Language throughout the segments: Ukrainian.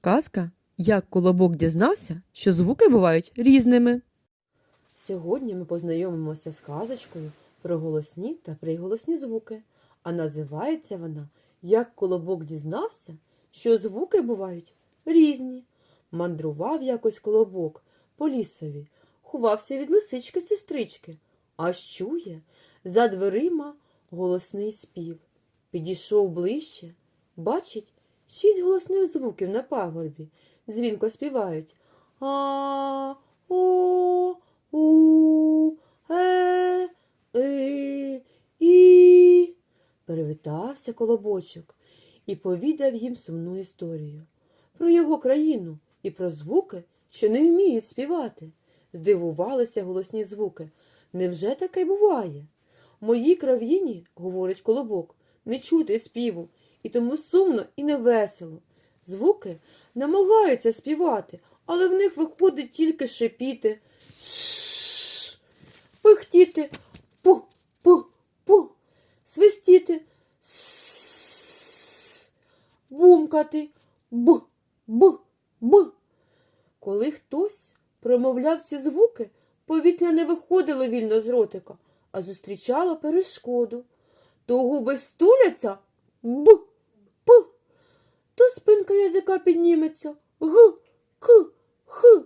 Казка Як колобок дізнався, що звуки бувають різними. Сьогодні ми познайомимося з казочкою про голосні та приголосні звуки, а називається вона Як колобок дізнався, що звуки бувають різні. Мандрував якось колобок по лісові, ховався від лисички сестрички, аж чує за дверима голосний спів. Підійшов ближче, бачить шість голосних звуків на пагорбі. Дзвінко співають а о у е и і. Перевітався колобочок і повідав їм сумну історію про його країну і про звуки, що не вміють співати. Здивувалися голосні звуки. Невже таке буває? Моїй кров'їні, говорить колобок, не чути співу, і тому сумно і невесело. Звуки намагаються співати, але в них виходить тільки шипіти, пихтіти, пу-пу-пу, свистіти, «Сс», бумкати, б-б-б. Коли хтось промовляв ці звуки, повітря не виходило вільно з ротика, а зустрічало перешкоду. То губи стуляться. Б, спинка язика підніметься г, к, х.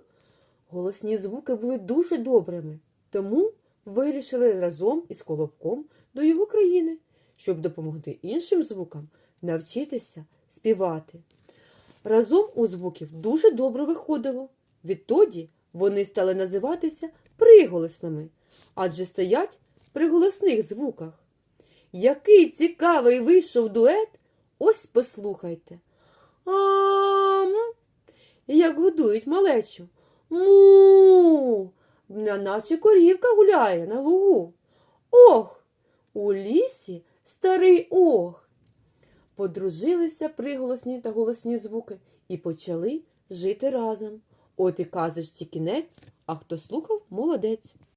Голосні звуки були дуже добрими, тому вирішили разом із колобком до його країни, щоб допомогти іншим звукам навчитися співати. Разом у звуків дуже добре виходило. Відтоді вони стали називатися приголосними, адже стоять при голосних звуках. Який цікавий вийшов дует, ось послухайте. Ам, як годують малечу. Му, наче корівка гуляє на лугу. Ох, у лісі старий ох. Подружилися приголосні та голосні звуки і почали жити разом. От і казочці кінець, а хто слухав, молодець.